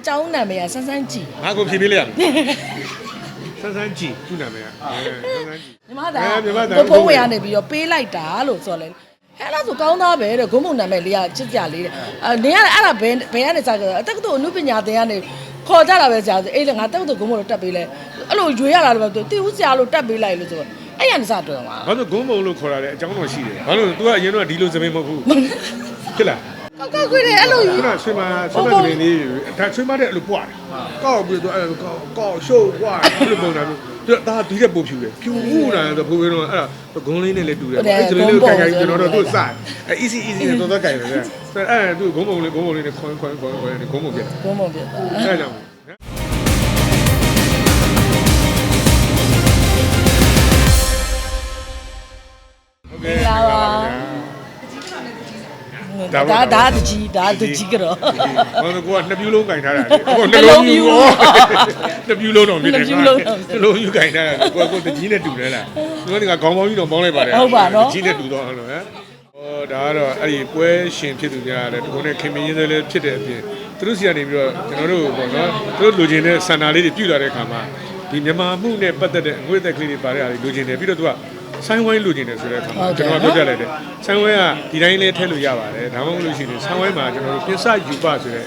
အကြောင်းနာမည်ကဆန်းဆန်းကြည်ငါကိုဖြေပေးလိုက်ရမယ်ဆန်းဆန်းကြည့်သူ့နာမည်ကအဲဆန်းဆန်းကြည့်ညီမသားအဲညီမသား ကိုဖုံးဝေရနေပြီးတော့ပေးလိုက်တာလို့ဆိုလဲဟဲ့အဲ့ဒါဆိုကောင်းသားပဲတဲ့ဂုံးမုံနာမည်လေးကချစ်ကြလေးတဲ့အဲနေရအဲ့ဒါဘယ်ဘယ်ကနေစားကြတာအတက္ကသိုလ်အနုပညာသင်ကနေခေါ်ကြတာပဲဆရာဆိုအေးလေငါတက္ကသိုလ်ဂုံးမုံလို့တက်ပေးလဲအဲ့လိုရွေရလာတော့သူတိဦးဆရာလို့တက်ပေးလိုက်လို့ဆိုတော့အဲ့ရန်စားတော်မှာ ဘာလို့ဂုံးမုံလို့ခေါ်ရလဲအကြောင်းတော့ရှိတယ်ဘာလို့ तू ကအရင်တော့ဒီလိုသမင်မဟုတ်ဘူးဖြစ်လား ကောက်ကောက်ခွေးတယ်အဲ့လိုခုနဆွေးမဆွေးမသမင်လေးဒါဆွေးမတဲ့အဲ့လိုပွားတယ်ကောက်ပြီးတော့အဲ့ကောက်ကောက်ရှုပ်ပွားအဲ့လိုပုံစံမျိုးသူဒါဒီတဲ့ပုံဖြူတယ်ဖြူဦးတာဆိုဖိုးဖိုးတော့အဲ့ဒါဂုံးလေးနဲ့လည်းတူတယ်အဲ့သမင်လေးကိုကြိုင်ကြိုင်ကျွန်တော်တို့သူ့စအဲ့ easy easy နဲ့တော့တော့ကြိုင်တယ်အဲ့အဲ့သူဂုံးမုံလေးဂုံးမုံလေးနဲ့ခွန်းခွန်းခွန်းခွန်းဂုံးမုံပြတယ်ဂုံးမုံပြတာအဲ့ကြောင့် ဒါဒါတကြီးဒါတကြီးကတော့ဟောကိုကနှစ်ပြူးလုံးကင်ထားတာလေဟောနှလုံးပြူးဟောနှစ်ပြူးလုံးတော့မြင်တယ်နှလုံးပြူးကင်ထားတာကိုကကိုတကြီးနဲ့တူတယ်လားသူကခေါင်းပေါင်းကြီးတော့ပေါင်းလိုက်ပါတယ်ကြီးနဲ့တူတော့ဟုတ်လို့ဟမ်ဟောဒါကတော့အဲ့ဒီပွဲရှင်ဖြစ်သူများလည်းဒီကုန်းနဲ့ခင်မင်းရေးလည်းဖြစ်တဲ့အပြင်သူတို့စီကနေပြီးတော့ကျွန်တော်တို့ပေါ့နော်သူတို့လူချင်းတဲ့စန္ဒာလေးတွေပြုလာတဲ့အခါမှာဒီမြန်မာမှုနဲ့ပတ်သက်တဲ့အငွေ့သက်ကလေးတွေပါတဲ့အားတွေလူချင်းတယ်ပြီးတော့သူက ဆိုင်ဝိုင်းလူချင်းတယ်ဆိုတဲ့အခါမှာကျွန်တော်ပြောပြလိုက်တယ်ဆိုင်ဝိုင်းကဒီတိုင်းလေးထည့်လို့ရပါတယ်ဒါမှမဟုတ်လို့ရှိရင်ဆိုင်ဝိုင်းမှာကျွန်တော်တို့ပြင်စယူပဆိုတဲ့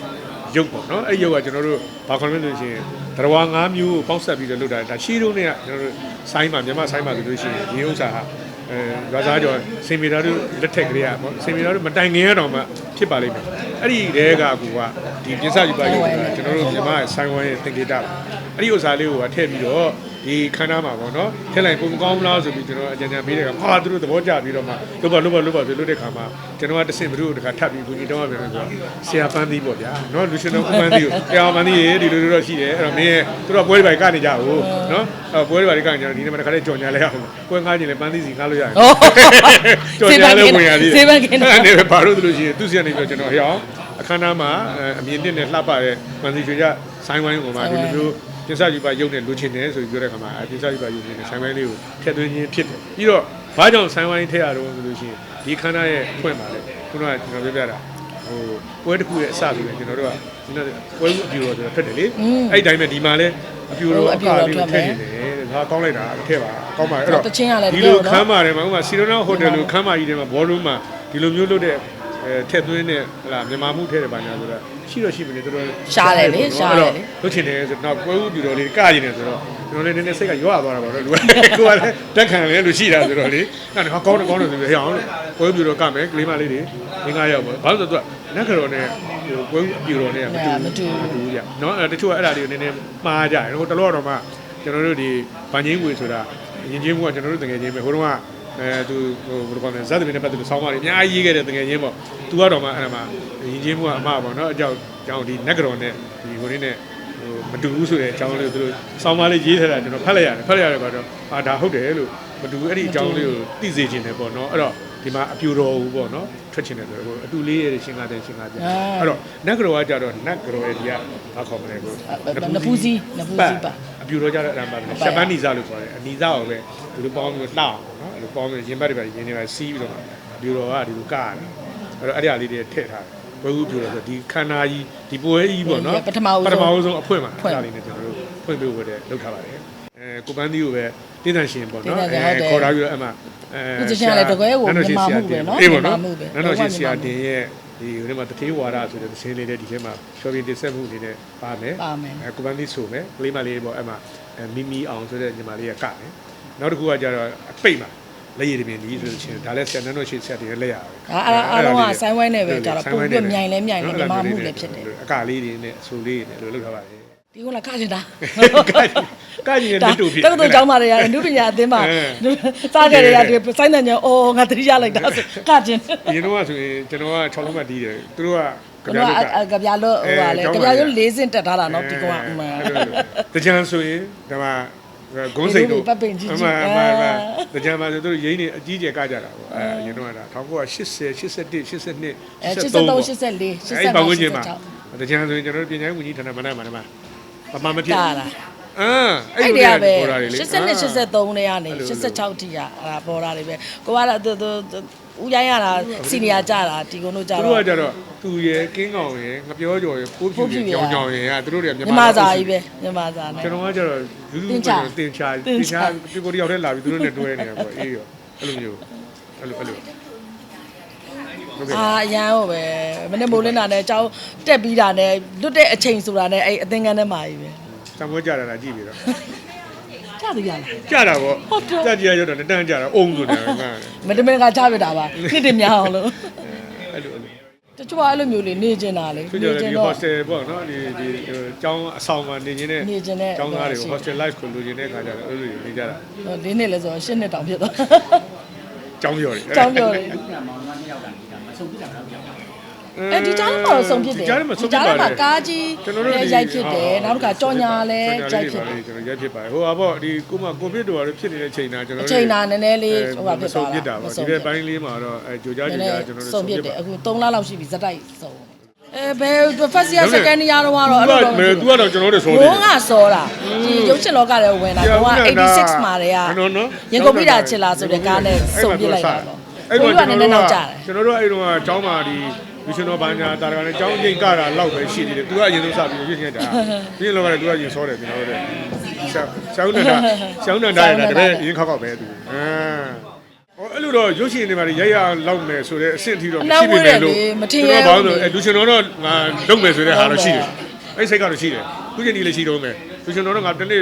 ရုပ်ပေါ့နော်အဲ့ရုပ်ကကျွန်တော်တို့ဘာခေါ်လဲလို့ရှိရင်တရဝါ၅မျိုးကိုပေါက်ဆက်ပြီးတော့လုပ်တာဒါရှီးတို့နဲ့ကကျွန်တော်တို့ဆိုင်းမှာမြန်မာဆိုင်းမှာဆိုလို့ရှိရင်ဒီဥစ္စာဟာအဲရွာသားကျော်စင်မီသားတို့လက်ထက်ကလေးကပေါ့စင်မီသားတို့မတိုင်ငင်ရတော့မှဖြစ်ပါလိမ့်မယ်အဲ့ဒီတဲကကူကဒီပြင်စယူပါရုပ်ကကျွန်တော်တို့မြန်မာဆိုင်းဝိုင်းရဲ့သင်္ကေတအဲ့ဒီဥစ္စာလေးကိုထည့်ပြီးတော့ ဒီခန်းသားမှာပေါ့နော်ထည့်လိုက်ပုံကောင်းမလားဆိုပြီးကျွန်တော်အကြံဉာဏ်ပေးတဲ့ကဟာသူတို့သဘောကျပြီးတော့မှလုတ်ပါလုတ်ပါလုတ်ပါဆိုလို့တဲ့ခါမှာကျွန်တော်ကတစ်ဆင့်ဘုတို့တခါထပ်ပြီးဘူးကြီးတော့ပြန်ဆိုတော့ဆရာပန်းသီးပေါ့ဗျာနော်လူရှင်တော်ပန်းသီးကိုတရားပန်းသီးရေဒီလိုလိုတော့ရှိတယ်အဲ့တော့မင်းရဲ့သူတို့ကပွဲတွေပါကနေကြဘူးနော်အဲ့ပွဲတွေပါကနေကြဒီနေ့မှတခါလေးကြော်ညာလဲအောင်ပွဲငားခြင်းလဲပန်းသီးစီငားလို့ရတယ်ကြော်ညာလဲဝင်ရသေးတယ်အဲ့ဒါနဲ့ဘာလို့လို့ရှိရင်သူစီကနေပြီးတော့ကျွန်တော်ဟဲ့အောင်အခမ်းအနားမှာအမြင်နှစ်နဲ့လှပတဲ့ပန်းသီးကျွေးကြဆိုင်းဝိုင်းကိုမှဒီလိုမျိုး ပြစယူပါရုပ်နဲ့လူချင်းတယ်ဆိုပြီးပြောတဲ့ခါမှာအဲပြစယူပါရုပ်နဲ့ဆိုင်းဝိုင်းလေးကိုထည့်သွင်းခြင်းဖြစ်တယ်ပြီးတော့ဘာကြောင့်ဆိုင်းဝိုင်းထည့်ရတော့ဆိုလို့ရှိရင်ဒီခန္ဓာရဲ့ဖွင့်ပါလေခုနကကျွန်တော်ပြောပြတာဟိုပွဲတစ်ခုရဲ့အစဆိုရင်ကျွန်တော်တို့ကဒီနေ့ပွဲအပြူတော်ဆိုတော့ထွက်တယ်လေအဲ့ဒီတိုင်းပဲဒီမှာလဲအပြူတော်အခါလေးကိုထည့်နေတယ်ငါကောင်းလိုက်တာထည့်ပါကောင်းပါအဲ့တော့ဒီလိုခမ်းပါတယ်မှာဥပမာစီရိုနာဟိုတယ်လိုခမ်းပါကြီးထဲမှာဘောလုံးမှာဒီလိုမျိုးလုပ်တဲ့ အဲထည့်သွင်းတဲ့ဟလာမြန်မာမှုထည့်တယ်ပါညာဆိုတော့ရှိတော့ရှိမနေတို့ရှားတယ်လေရှားတယ်လေ လုပ်ချင်တယ်ဆိုတော့ပွဲဥပြူတော်လေးကကြနေတယ်ဆိုတော့ကျွန်တော်လည်းနည်းနည်းစိတ်ကရွာသွားတာပါတော့လူကကိုကလည်းတက်ခံလဲလူရှိတာဆိုတော့လေအဲ့ဒါကောင်းတယ်ကောင်းတယ်ဆိုပြီးဟဲ့အောင်ပွဲဥပြူတော်ကမယ်ကလေးမလေးတွေငင်းကားရောက်ပါဘာလို့ဆိုတော့နက်ခရောနဲ့ဟိုပွဲဥပြူတော်နဲ့မတူမတူဘူးကြနော်အဲ့တချို့ကအဲ့ဒါတွေကိုနည်းနည်းမှားကြတယ်ဟိုတလောတော့မှကျွန်တော်တို့ဒီဗန်ချင်းဝေဆိုတာရင်ချင်းမှုကကျွန်တော်တို့တကယ်ချင်းပဲဟိုတုန်းက အဲသူဟိုဘယ်လိုကောင်းလဲဇာတ်တွေနဲ့ပတ်သက်လို့ဆောင်းပါးတွေအများကြီးရေးခဲ့တဲ့တကယ်ချင်းပေါ့သူကတော့မှအဲ့ဒါမှရင်ချင်းမှုကအမှားပေါ့နော်အကြောင်းအကြောင်းဒီနက်ခရောနဲ့ဒီဟိုရင်းနဲ့ဟိုမတူဘူးဆိုတဲ့အကြောင်းလေးကိုသူတို့ဆောင်းပါးလေးရေးထားတာကျွန်တော်ဖတ်လိုက်ရတယ်ဖတ်လိုက်ရတဲ့ကတော့အာဒါဟုတ်တယ်လို့မတူဘူးအဲ့ဒီအကြောင်းလေးကိုသိစေချင်တယ်ပေါ့နော်အဲ့တော့ဒီမှာအပြူတော်ဘူးပေါ့နော်ထွက်ချင်တယ်ဆိုတော့အတူလေးရဲ့ရှင်ကားတဲ့ရှင်ကားပြန်အဲ့တော့နက်ခရောကကြတော့နက်ခရောရဲ့ဒီကဘာခေါ်မလဲကိုနဖူးစီနဖူးစီပါ အပြူတော့ကြတော့အဲ့ဒါပါရှက်ပန်းနီစာလို့ခေါ်တယ်အနီစာကိုပဲဒီလိုပေါင်းပြီးလှအောင်နော်အဲ့လိုပေါင်းပြီးရင်ဘတ်တွေပဲရင်းနေပဲစီးပြီးတော့အပြူတော့ကဒီလိုကရတယ်အဲ့တော့အဲ့ဒီအလေးတွေထည့်ထားတယ်ဘွယ်ကူပြူတော့ဆိုဒီခန္ဓာကြီးဒီပွဲကြီးပေါ့နော်ပထမဆုံးအဖွင့်မှာအဲ့ဒါလေးနဲ့ကျွန်တော်တို့ဖွင့်ပေးဖို့တဲ့လုပ်ထားပါတယ်အဲကိုပန်းသီးကိုပဲတင်းတန်ရှင်ပေါ့နော်အဲခေါ်ထားပြီးတော့အဲ့မှာအဲဦးကျရှင်ကလည်းတကယ်ကိုမြန်မာမှုပဲနော်အေးပေါ့နော်မြန်မာမှုပဲနန်းတော်ရှင်ဆရာတင်ရဲ့ ဒီဟိုထဲမှာတထေးဝါဒဆိုတဲ့သင်းလေးတဲ့ဒီထဲမှာရှော်ပြတင်ဆက်မှုအနေနဲ့ပါမယ်ပါမယ်အဲကိုပန်းသီးဆိုမယ်ကလေးမလေးပေါ့အဲ့မှာအဲမီမီအောင်ဆိုတဲ့ညီမလေးကကတယ်နောက်တစ်ခုကကြတော့အပိတ်မှာလက်ရည်တပင်ကြီးဆိုလို့ရှိရင်ဒါလည်းဆရာနန်းတော်ရှင်ဆရာတင်ရဲ့လက်ရပဲဒါအဲ့ဒါအားလုံးကဆိုင်းဝိုင်းနဲ့ပဲကြတော့ပုံပြမြိုင်လဲမြိုင်လဲမြန်မာမှုလည်းဖြစ်တယ်အကလေးတွေနဲ့အဆူလေးတွေနဲ့လို့လုပ်ထားပါတယ်ဒီကလာကကျင်တာ ကကြီးနဲ့လက်တူဖြစ်တက္ကသိုလ်ကျောင်းမှာတွေကအနုပညာအသင်းမှာစားကြရတဲ့စိုင်းတဲ့ညအော်ငါတတိရလိုက်တာဆိုကကျင်အရင်တော့ဆိုရင်ကျွန်တော်က6လုံးမှတီးတယ်သူတို့ကကျွန်တော်ကကြပြလို့ဟိုပါလေကြပြလို့၄စင်တက်ထားတာနော်ဒီကောင်ကမှန်တကြံဆိုရင်ဒါမှဂုံးစိတ်တို့ပတ်ပင်ကြီးကြီးအမှန်အမှန်အမှန်အာတကြံမှာဆိုသူတို့ရင်းနေအကြီးကျယ်ကကြတာပေါ့အဲအရင်တော့ကဒါ1980 81 82အဲ83 83 84အဲ့ဒီပတ်ဝန်းကျင်မှာ86တကြံဆိုရင်ကျွန်တော်တို့ပြင်ချိုင်းဝန်ကြီးဌာနမနက်မှာတမပမာမဖြစ်တာ အင်းအဲ့ဒီကပဲ82 83နဲ့ကနေ86ထိရအဲ့ဒါပေါ်တာတွေပဲကိုကတော့သူဦးရိုင်းရတာစီနီယာကြတာဒီကုန်းတို့ကြတော့သူကကြတော့သူရယ်ကင်းကောင်ရယ်ငပြောကျော်ရယ်ကိုဖြူရယ်ကြောင်ကြောင်ရယ်ကသူတို့တွေကမြန်မာစာကြီးပဲမြန်မာစာနဲ့ကျွန်တော်ကကြတော့လူလူပဲတင်ချာတင်ချာဒီကိုတယောက်တည်းလာပြီးသူတို့နဲ့တွဲနေတာပေါ့အေးရောအဲ့လိုမျိုးအဲ့လိုအဲ့လိုအာအရန်ဟောပဲမနေ့မိုးလင်းတာနဲ့အကြောင်းတက်ပြီးတာနဲ့လွတ်တဲ့အချိန်ဆိုတာနဲ့အဲ့အသင်္ကန်းထဲမှာကြီးပဲ စံပွဲကြတာလားကြည့်ပြီးတော့ချသေးရလားကြတာပေါ့ကြကြရရတော့တန်းကြတာအုံဆိုတာငါမတမင်ကချပြတာပါနှစ်တင်များအောင်လို့အဲ့လိုအဲ့လိုတချို့ကအဲ့လိုမျိုးလေးနေကျင်တာလေသူနေကြောင့်ကျင်ဒီတော့ hostel ပေါ့နော်ဒီဒီကျောင်းအဆောင်မှာနေနေတဲ့နေကျင်တဲ့ကျောင်းသားတွေရှိ hostel life ကိုလိုချင်တဲ့ခါကျတော့အဲ့လိုနေကြတာလေးနှစ်လဲဆိုတော့ရှစ်နှစ်တောင်ဖြစ်သွားကျောင်းပြော်တယ်ကျောင်းပြောတယ်ကမောင်နှမနှစ်ယောက်ကနေတာမဆုံးပြကြတော့ပြောင်း အဲ့ဒီကြားထဲမှာတော့ဆုံးဖြစ်တယ်ဒီကြားထဲမှာဆုံးဖြစ်ဒီကြားထဲပါမှာတယ်ကားကြီးလည်းရိုက်ဖြစ်တယ်နောက်တစ်ခါကြော်ညာလည်းရိုက်ဖြစ်တယ်ကျွန်တော်ရိုက်ဖြစ်ပါတယ်ဟိုဟာပေါ့ဒီကိုမကိုဗစ်တို့ကတော့ဖြစ်နေတဲ့ချိန်တာကျွန်တော်အချိန်နာနည်းနည်းလေးဟိုဟာဖြစ်သွားဖြစ်တာတာပေါ့ဒီဘက်ပိုင်းလေးမှာတော့အဲကြိုကြားကြိုကြားကျွန်တော်တို့ဆုံးဖြစ်တယ်အခု3လလောက်ရှိပြီဇက်တိုက်ဆုံးအဲဘယ် first year second year တော့ကတော့အဲ့လိုတော့မယ်သူကတော့ကျွန်တော်တို့ဆုံးဘုံကစောတာဒီရုပ်ချစ်လောကတွေဝင်တာဘုံက86မှာတည်းကရင်ကုန်ပြတာချစ်လားဆိုတဲ့ကားနဲ့စုံပြလိုက်တာပေါ့အဲ့ဒီကနည်းနည်းနောက်ကျတယ်ကျွန်တော်တို့အဲ့တုန်းကကျောင်းမှာဒီ လူရှင်တော်ဘာညာတာရကလည်းကျောင်းချိန်ကတာလောက်ပဲရှိသေးတယ်သူကအရင်ဆုံးစပြီးရွှေ့နေတာဒီလောကလည်းသူကရင်စောတယ်ကျွန်တော်တို့ရှောင်းနန္ဒရှောင်းနန္ဒရဲ့တပည့်ရင်ခောက်ခောက်ပဲသူအာဟောအဲ့လိုတော့ရုပ်ရှင်တွေမှာရိုက်ရလောက်မယ်ဆိုတဲ့အဆင့်အထိတော့မရှိပေမဲ့လို့ဘာလို့အဲလူရှင်တော်တော့ငါလုပ်မယ်ဆိုတဲ့ဟာတော့ရှိတယ်အဲ့စိတ်ကတော့ရှိတယ်သူချင်းဒီလည်းရှိတော့မယ်လူရှင်တော်တော့ငါတနေ့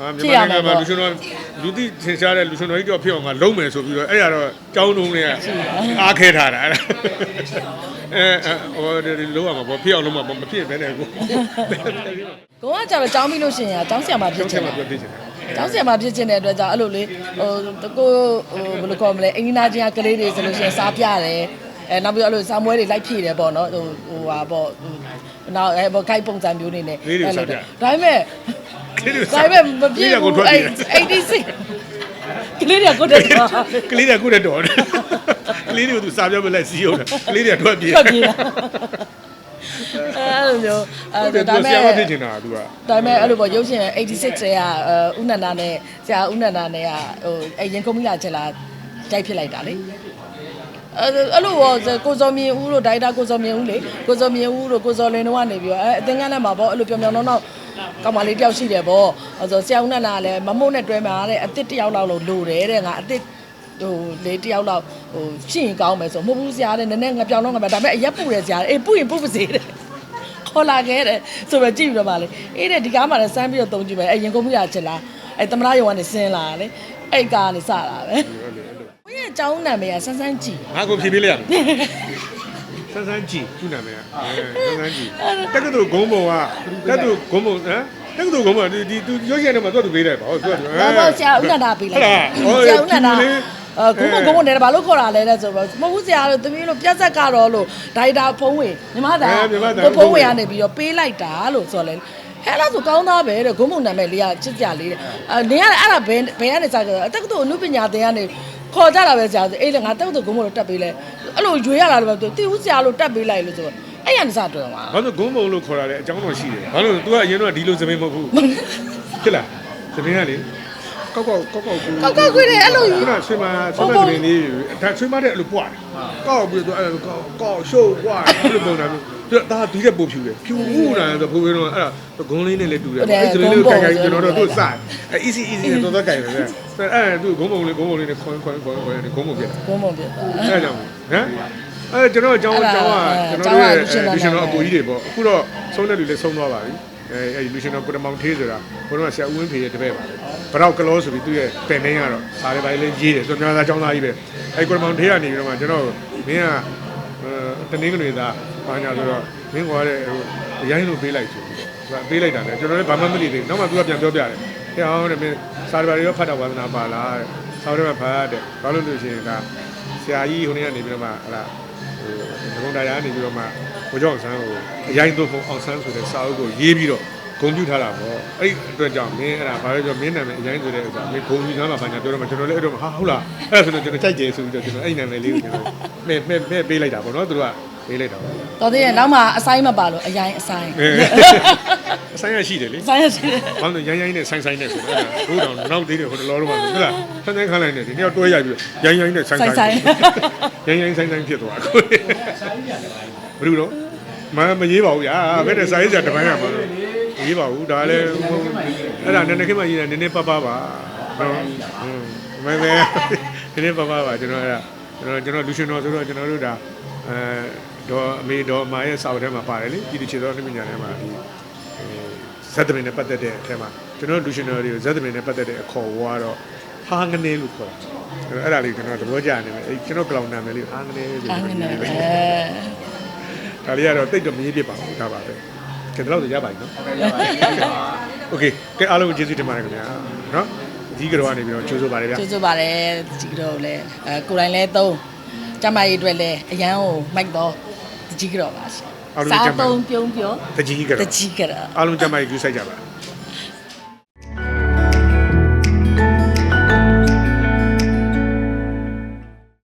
အဲ့လိုမြန်မာနိုင်ငံမှာလူရှင်တော်လူသိသင်ရှားတဲ့လူရှင်တော်ကြီးတော့ဖြစ်အောင်ငါလုံးမယ်ဆိုပြီးတော့အဲ့ရတော့ကြောင်းတုံးတွေကအားခဲထားတာအဲ့ဒါအဲဟိုဒီလုံးဝမှာပေါ့ဖြစ်အောင်လုံးမှာမဖြစ်ဘဲနဲ့ကိုကိုကကြတော့ကျောင်းပြီးလို့ရှိရင်ကျောင်းဆရာမဖြစ်ကျောင်းချဆရာင်မတယ်ပြောသိချင်တယ်ကျောင်းဆရာမဖြစ်ချင်တဲ့အတွက်ကြောင့်အဲ့လိုလေဟိုကိုဟိုဘယ်လိုခေါ်မလဲအင်ဂျင်နာချင်းကကလေးတွေဆိုလို့ရှိရင်စားပြတယ်အဲနောက်ပြီးအဲ့လိုစာမွဲတွေလိုက်ဖြည့်တယ်ပေါ့နော်ဟိုဟိုဟာပေါ့နောက်အဲပေါ့ guide ပုံစံမျိုးနေနဲ့ဒါပေမဲ့ကလေးတွေ ဒါပေမဲ့မပြည့်ကိုဘူးထွက်အဲ့ပြေး86ကလေးတွေကကိုတက်သွားကလေးတွေကခုတည်းတော်တယ်ကလေးတွေကိုသူစာပြောမလိုက်စီးအောင်ကလေးတွေကထွက်ပြေးထွက်ပြေးတာအဲ့လိုမျိုးဟုတ်တယ်အဲသူဒါဆပေရာမမဲ့ဖြစ်ချင်တာသူကဒါပေမဲ့အဲ့လိုပေါ့ရုပ်ရှင်86ကျဲကဥနန္ဒာနဲ့ဆရာဥနန္ဒာနဲ့ကဟိုအရင်ကုန်းမိလာချက်လာကြိုက်ဖြစ်လိုက်တာလေအဲ့အဲ့လိုပေါ့ကိုစောမြင့်ဦးတို့ဒိုက်တာကိုစောမြင့်ဦးလေကိုစောမြင့်ဦးတို့ကိုစောလင်းတို့ကနေပြီးတော့အဲအသင်္ကန်းထဲမှာပေါ့အဲ့လိုပြောင်ပြောင်တော့တော့ ကောင်မလေးတယောက်ရှိတယ်ဗောအဲ့ဆိုဆရာဦးနန္ဒာကလည်းမမို့နဲ့တွဲမှာတဲ့အစ်စ်တယောက်လောက်လို့လိုတယ်တဲ့ငါအစ်စ်ဟိုလေးတယောက်လောက်ဟိုရှိရင်ကောင်းမယ်ဆိုမဟုတ်ဘူးဆရာတဲ့နည်းနည်းငပြောင်းတော့ငါပဲဒါပေမဲ့အရက်ပူတယ်ဆရာအေးပူရင်ပူပါစေတဲ့ခေါ်လာခဲ့တယ်ဆိုတော့ကြည့်ပြီးတော့ပါလေအေးတဲ့ဒီကားမှာလည်းစမ်းပြီးတော့တုံးကြည့်မယ်အေးရင်ကုန်မှုရချင်လားအေးသမရယောကနေဆင်းလာလေအဲ့ကားကနေစတာပဲကိုရဲ့အကြောင်းနာမည်ကဆန်းဆန်းကြည့်ငါကိုဖြေပေးလိုက်ရမယ် န်းဆန်းကြည့်သူ့နာမည်ကအဲဆန်းဆန်းကြည့်တက္ကသိုလ်ဂုံးပုံကတက္ကသိုလ်ဂုံးပုံဟမ်တက္ကသိုလ်ဂုံးပုံဒီဒီသူရုပ်ရှင်ထဲမှာသူ့သူပေးတယ်ပါဟုတ်သူကဘာဘာဆရာဦးနန္ဒာပေးလိုက်ဆရာဦးနန္ဒာအဲဂုံဂုံနဲ့ဘာလို့ခေါ်တာလဲတဲ့ဆိုတော့မဟုတ်ဘူးဆရာတို့သမီးတို့ပြက်ဆက်ကတော့လို့ဒိုင်တာဖုံးဝင်ညီမသားကိုဖုံးဝင်ကနေပြီးတော့ပေးလိုက်တာလို့ဆိုလဲဟဲ့လားဆိုကောင်းသားပဲတဲ့ဂုံမုံနာမည်လေးကချစ်ကြလေးတဲ့အဲနေရအဲ့ဒါဘယ်ဘယ်ကနေစားကြတော့အတက်ကတူအနုပညာသင်ကနေခေါ်ကြတာပဲဆရာဆိုအေးလေငါတက်တူဂုံမုံလို့တက်ပေးလဲ အဲ့လိုရွေးရတာလို့ပဲတီဦးဆရာလို့တက်ပေးလိုက်လို့ဆိုတော့အဲ့ရနေစားတော်မှာဘာလို့ဂုံးပုံလို့ခေါ်တာလဲအကြောင်းတော့ရှိတယ်ဘာလို့ तू ကအရင်တော့ဒီလိုသမင်းမဟုတ်ဘူးဖြစ်လားသမင်းကလေကောက်ကောက်ကောက်ကောက်ကူကောက်ကောက်ခွေးတယ်အဲ့လိုကြီးခုနဆွေးမဆွေးမသမင်းလေးဒါဆွေးမတဲ့အဲ့လိုပွားတယ်ကောက်ပြီးတော့အဲ့လိုကောက်ကောက်ရှုပ်ပွားအဲ့လိုပုံစံမျိုး သူဒါဒီတဲ့ပုံဖြူတယ်ဖြူဦးတာဆိုပုံပြီးတော့အဲ့ဒါဂုံးလေးနဲ့လည်းတူတယ်အဲ့ဒီလေးကိုကြိုက်ကြိုက်ကျွန်တော်တို့သူ့စအဲ့ easy easy နဲ့တော်တော်ကြိုက်တယ်အဲ့အဲ့သူဂုံးပုံလေးဂုံးပုံလေးနဲ့ခွန်းခွန်းခွန်းခွန်းဂုံးပုံပြတယ်ဂုံမုံပြတာအဲ့ကြောင့်ဟမ်အဲကျွန်တော်အကြောင်းအကြောင်းကကျွန်တော်တို့လူရှင်တော်အကိုကြီးတွေပေါ့အခုတော့ဆုံးတဲ့လူလည်းဆုံးသွားပါပြီအဲအဲဒီလူရှင်တော်ကိုတမောင်သေးဆိုတာဘုရားဆရာဦးဝင်းဖေရဲ့တပည့်ပါဘရောက်ကလောဆိုပြီးသူ့ရဲ့ပင်နှင်းကတော့စားရပိုင်းလေးရေးတယ်ဆိုတော့မြန်မာသားအကြောင်းသားကြီးပဲအဲကိုတမောင်သေးကနေပြီးတော့မှကျွန်တော်မင်းက တနင်္ဂနွေသားဘာညာဆိုတော့မင်းကလည်းဟိုရိုင်းလို့ပေးလိုက်ဆိုပြီးတော့ပေးလိုက်တာလေကျွန်တော်လည်းဘာမှမသိသေးဘူးနောက်မှသူကပြန်ပြောပြတယ်ဟဲ့အောင်တယ်မင်းစားရပိုင်းရောဖတ်တာဝါသနာပါလားဆောင်းရမှာဖတ်တယ်ဘာလို့လို့ရှိရင်ဒါဆရာကြီးဟိုနေ့ကနေပြီးတော့မှဟလာဟိုဒဂုံတရားနေပြီးတော့မှဘိုးကျောင်းဆန်းကိုအရင်တော့ပုံအောင်ဆန်းဆိုတဲ့စာအုပ်ကိုရေးပြီးတော့ ဂုံပြူထားတာပေါ့အဲ့ဒီအတွက်ကြောင့်မင်းအဲ့ဒါဘာလဲဆိုတော့မင်းနာမည်အရင်ဆိုတဲ့ဥစ္စာမင်းဂုံပြူထားမှာဘာညာပြောတော့မှကျွန်တော်လည်းအဲ့တော့ဟာဟုတ်လားအဲ့ဒါဆိုတော့ကျွန်တော်ကြိုက်တယ်ဆိုပြီးတော့ကျွန်တော်အဲ့ဒီနာမည်လေးကိုကျွန်တော်မဲ့မဲ့မဲ့ပေးလိုက်တာပေါ့နော်သူတို့ကပေးလိုက်တာပေါ့တော်သေးရဲ့နောက်မှအဆိုင်မပါလို့အရင်အဆိုင်အဲအဆိုင်ရရှိတယ်လေအဆိုင်ရရှိတယ်ဘာလို့ရိုင်းရိုင်းနဲ့ဆိုင်ဆိုင်နဲ့ဆိုတော့ဘိုးတော်နောက်သေးတယ်ဟိုတလောတော့မှဟုတ်လားဆန်းဆန်းခန်းလိုက်နေဒီနေ့တော့တွဲရိုက်ပြီးရိုင်းရိုင်းနဲ့ဆိုင်ဆိုင်ရိုင်းရိုင်းဆိုင်ဆိုင်ဖြစ်သွားအခုဘယ်လိုတော့မမရေးပါဘူးဗျာဘယ်နဲ့စာရေးစရာတပန်းရမှာလို့မ ရေးပါဘူးဒါလည်းအဲ့ဒါနည်းနည်းခင်းမှရေးတယ်နည်းနည်းပပပါနော်မဲမဲနည်းနည်းပပပါကျွန်တော်အဲ့ဒါကျွန်တော်ကျွန်တော်လူရှင်တော်ဆိုတော့ကျွန်တော်တို့ဒါအဲတော့အမေတော်မာရဲ့စာအုပ်ထဲမှာပါတယ်လေပြည်သူချေတော်နှိမညာထဲမှာဒီဇက်သမင်နဲ့ပတ်သက်တဲ့အထဲမှာကျွန်တော်လူရှင်တော်တွေကိုဇက်သမင်နဲ့ပတ်သက်တဲ့အခေါ်ဝါတော့ဟာငနေလို့ခေါ်တယ်အဲ့ဒါလေးကျွန်တော်သဘောကျနေတယ်အဲ့ကျွန်တော်ကလောင်နာမယ်လေးဟာငနေဆိုအားငနေပဲဒါလေးကတော့တိတ်တော့မရေးပြပါဘူးဒါပါပဲ ကဲတော့ရပါပြီနော်โอเคကဲအားလုံးကျေးဇူးတင်ပါတယ်ခင်ဗျာနော်ဒီကတော့ကနေပြီးတော့ကြိုးစိုးပါတယ်ဗျာ ကျေးဇူးပါတယ်ဒီကတော့လည်းအဲကိုယ်တိုင်လည်းသုံးကျမကြီးအတွက်လည်းအရန်ကိုမိုက်တော့တကြီးကတော့ပါရှင်စားသုံးပြုံးပြော တကြီးက တ တော့ ကြီးကတော့ အားလုံးကြမ်းပါရေးယူဆိုင်ကြပါ